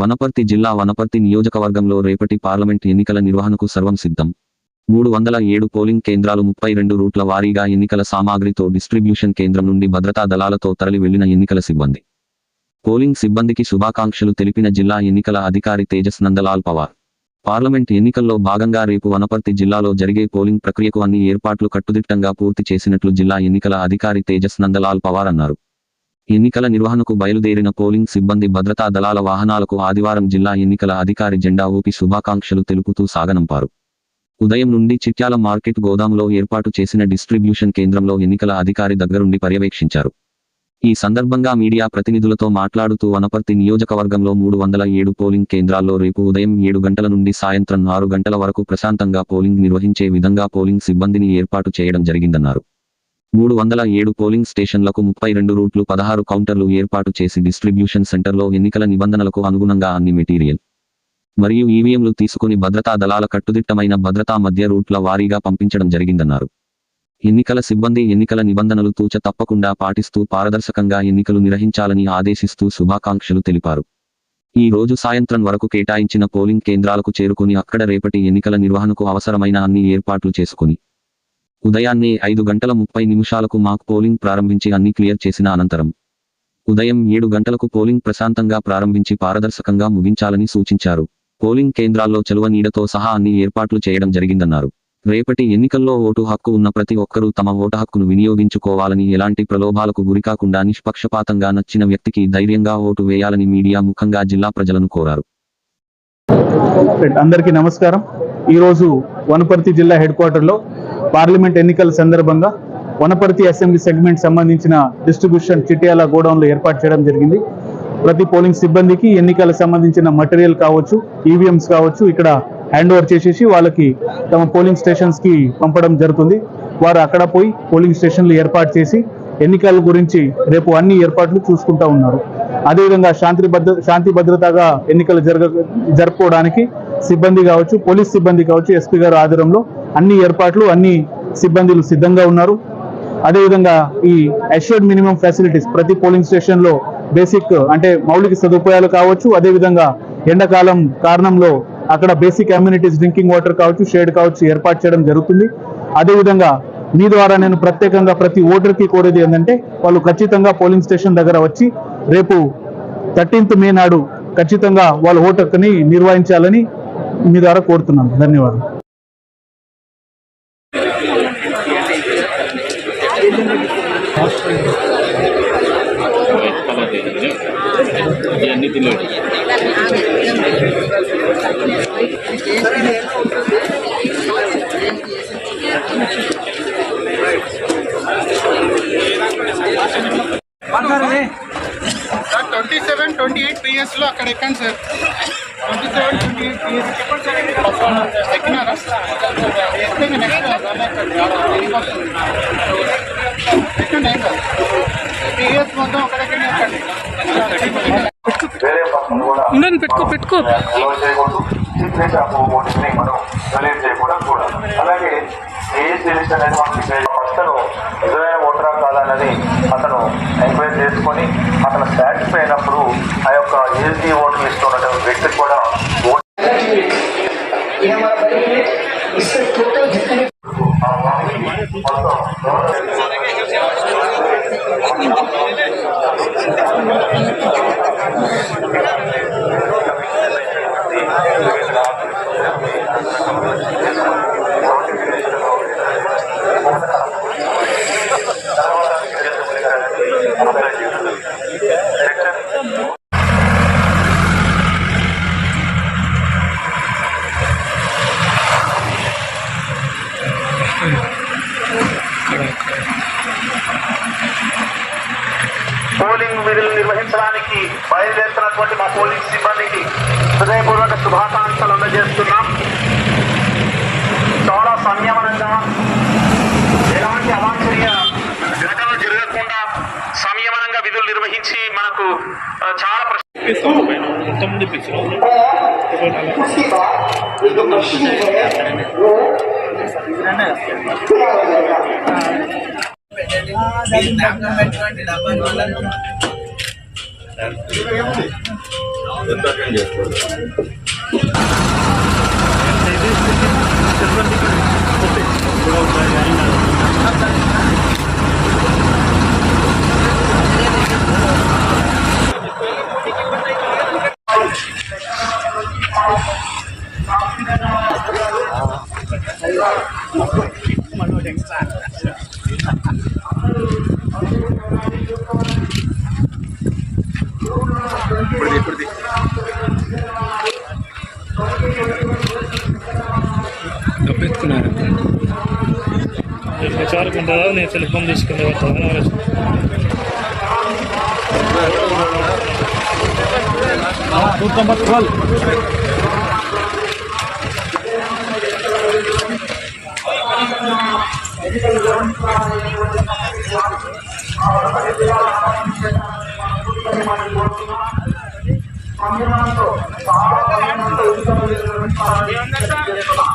వనపర్తి జిల్లా వనపర్తి నియోజకవర్గంలో రేపటి పార్లమెంట్ ఎన్నికల నిర్వహణకు సర్వం సిద్ధం. మూడు వందల ఏడు పోలింగ్ కేంద్రాలు ముప్పై రెండు రూట్ల వారీగా ఎన్నికల సామాగ్రితో డిస్ట్రిబ్యూషన్ కేంద్రం నుండి భద్రతా దళాలతో తరలి వెళ్ళిన ఎన్నికల సిబ్బంది. పోలింగ్ సిబ్బందికి శుభాకాంక్షలు తెలిపిన జిల్లా ఎన్నికల అధికారి తేజస్ నందలాల్ పవార్. పార్లమెంట్ ఎన్నికల్లో భాగంగా రేపు వనపర్తి జిల్లాలో జరిగే పోలింగ్ ప్రక్రియకు అన్ని ఏర్పాట్లు కట్టుదిట్టంగా పూర్తి చేసినట్లు జిల్లా ఎన్నికల అధికారి తేజస్ నందలాల్ పవార్ అన్నారు. ఎన్నికల నిర్వహణకు బయలుదేరిన పోలింగ్ సిబ్బంది భద్రతా దళాల వాహనాలకు ఆదివారం జిల్లా ఎన్నికల అధికారి జెండా ఊపి శుభాకాంక్షలు తెలుపుతూ సాగనంపారు. ఉదయం నుండి చిట్యాల మార్కెట్ గోదాంలో ఏర్పాటు చేసిన డిస్ట్రిబ్యూషన్ కేంద్రంలో ఎన్నికల అధికారి దగ్గరుండి పర్యవేక్షించారు. ఈ సందర్భంగా మీడియా ప్రతినిధులతో మాట్లాడుతూ వనపర్తి నియోజకవర్గంలో మూడు వందల ఏడు పోలింగ్ కేంద్రాల్లో రేపు ఉదయం ఏడు గంటల నుండి సాయంత్రం ఆరు గంటల వరకు ప్రశాంతంగా పోలింగ్ నిర్వహించే విధంగా పోలింగ్ సిబ్బందిని ఏర్పాటు చేయడం జరిగిందన్నారు. మూడు వందల ఏడు పోలింగ్ స్టేషన్లకు ముప్పై రెండు రూట్లు పదహారు కౌంటర్లు ఏర్పాటు చేసి డిస్ట్రిబ్యూషన్ సెంటర్లో ఎన్నికల నిబంధనలకు అనుగుణంగా అన్ని మెటీరియల్ మరియు ఈవీఎంలు తీసుకుని భద్రతా దళాల కట్టుదిట్టమైన భద్రతా మధ్య రూట్ల వారీగా పంపించడం జరిగిందన్నారు. ఎన్నికల సిబ్బంది ఎన్నికల నిబంధనలు తూచ తప్పకుండా పాటిస్తూ పారదర్శకంగా ఎన్నికలు నిర్వహించాలని ఆదేశిస్తూ శుభాకాంక్షలు తెలిపారు. ఈ రోజు సాయంత్రం వరకు కేటాయించిన పోలింగ్ కేంద్రాలకు చేరుకుని అక్కడ రేపటి ఎన్నికల నిర్వహణకు అవసరమైన అన్ని ఏర్పాట్లు చేసుకుని ఉదయాన్నే ఐదు గంటల ముప్పై నిమిషాలకు మాక్ పోలింగ్ ప్రారంభించి అన్ని క్లియర్ చేసిన అనంతరం ఉదయం ఏడు గంటలకు పోలింగ్ ప్రశాంతంగా ప్రారంభించి పారదర్శకంగా ముగించాలని సూచించారు. పోలింగ్ కేంద్రాల్లో చలువ నీడతో సహా అన్ని ఏర్పాట్లు చేయడం జరిగిందన్నారు. రేపటి ఎన్నికల్లో ఓటు హక్కు ఉన్న ప్రతి ఒక్కరూ తమ ఓటు హక్కును వినియోగించుకోవాలని ఎలాంటి ప్రలోభాలకు గురికాకుండా నిష్పక్షపాతంగా నచ్చిన వ్యక్తికి ధైర్యంగా ఓటు వేయాలని మీడియా ముఖంగా జిల్లా ప్రజలను కోరారు. అందరికీ నమస్కారం. ఈరోజు వనపర్తి జిల్లా హెడ్ క్వార్టర్లో పార్లమెంట్ ఎన్నికల సందర్భంగా వనపర్తి అసెంబ్లీ సెగ్మెంట్ సంబంధించిన డిస్ట్రిబ్యూషన్ చిట్యాల గోడౌన్లు ఏర్పాటు చేయడం జరిగింది. ప్రతి పోలింగ్ సిబ్బందికి ఎన్నికలకు సంబంధించిన మటీరియల్ కావచ్చు ఈవీఎంస్ కావచ్చు ఇక్కడ హ్యాండ్ ఓవర్ చేసేసి వాళ్ళకి తమ పోలింగ్ స్టేషన్స్కి పంపడం జరుగుతుంది. వారు అక్కడ పోయి పోలింగ్ స్టేషన్లు ఏర్పాటు చేసి ఎన్నికల గురించి రేపు అన్ని ఏర్పాట్లు చూసుకుంటా ఉన్నారు. అదేవిధంగా శాంతి భద్ర శాంతి భద్రతగా ఎన్నికలు జరగ జరుపుకోవడానికి సిబ్బంది కావచ్చు పోలీస్ సిబ్బంది కావచ్చు ఎస్పీ గారు ఆధ్వర్యంలో అన్ని ఏర్పాట్లు అన్ని సిబ్బందులు సిద్ధంగా ఉన్నారు. అదేవిధంగా ఈ అష్యూర్డ్ మినిమం ఫెసిలిటీస్ ప్రతి పోలింగ్ స్టేషన్లో బేసిక్ అంటే మౌలిక సదుపాయాలు కావచ్చు అదేవిధంగా ఎండాకాలం కారణంలో అక్కడ బేసిక్ అమ్యూనిటీస్ డ్రింకింగ్ వాటర్ కావచ్చు షేడ్ కావచ్చు ఏర్పాటు చేయడం జరుగుతుంది. అదేవిధంగా మీ ద్వారా నేను ప్రత్యేకంగా ప్రతి ఓటర్కి కోరేది ఏంటంటే వాళ్ళు ఖచ్చితంగా పోలింగ్ స్టేషన్ దగ్గర వచ్చి రేపు థర్టీన్త్ మే నాడు ఖచ్చితంగా వాళ్ళ ఓటర్ని నిర్వహించాలని మీ ద్వారా కోరుతున్నాను. ధన్యవాదాలు. ఇవన్నీ తినలేదు sir twenty seven twenty eight పిఎస్లో అక్కడ ఎక్కండి sir twenty seven twenty eight PS ఎక్కినారా ఎక్కితే నెక్స్ట్ ఎక్కండి ఏం కాదు పిఎస్ మొత్తం అక్కడెక్కడే ఎక్కండి ఉండండి పెట్టుకో పెట్టుకో అలౌ చేయకూడదు సిగ్నేచర్ ఆఫ్ ఓటింగ్ మనం రిలీజ్ చేయకూడదు కూడా అలాగే ఏఎస్ లిస్ట్ అనేది అతను నిజమైన ఓటరా కాదా అనేది అతను ఎంక్వైరీ చేసుకొని అతను సాటిస్ఫై అయినప్పుడు ఆ యొక్క ఏఎస్డి ఓటర్ లిస్ట్ ఉన్నటువంటి వ్యక్తికి కూడా ఓట్ పోలింగ్ విధులు నిర్వహించడానికి బయలుదేరుతున్నటువంటి మా పోలీస్ సిబ్బందికి హృదయపూర్వక శుభాకాంక్షలు అందజేస్తున్నాం. చాలా సంయమనంగా ఎలాంటి అవాంఛనీయ ఘటనలు జరగకుండా సంయమనంగా విధులు నిర్వహించి మనకు చాలా ప్రశ్న మొత్తం తెప్పించు తప్పెత్తుకున్నారు ప్రచారం ఉంటుందా నేను సెల్ ఫోన్ తీసుకునే మందిరంతో చాలా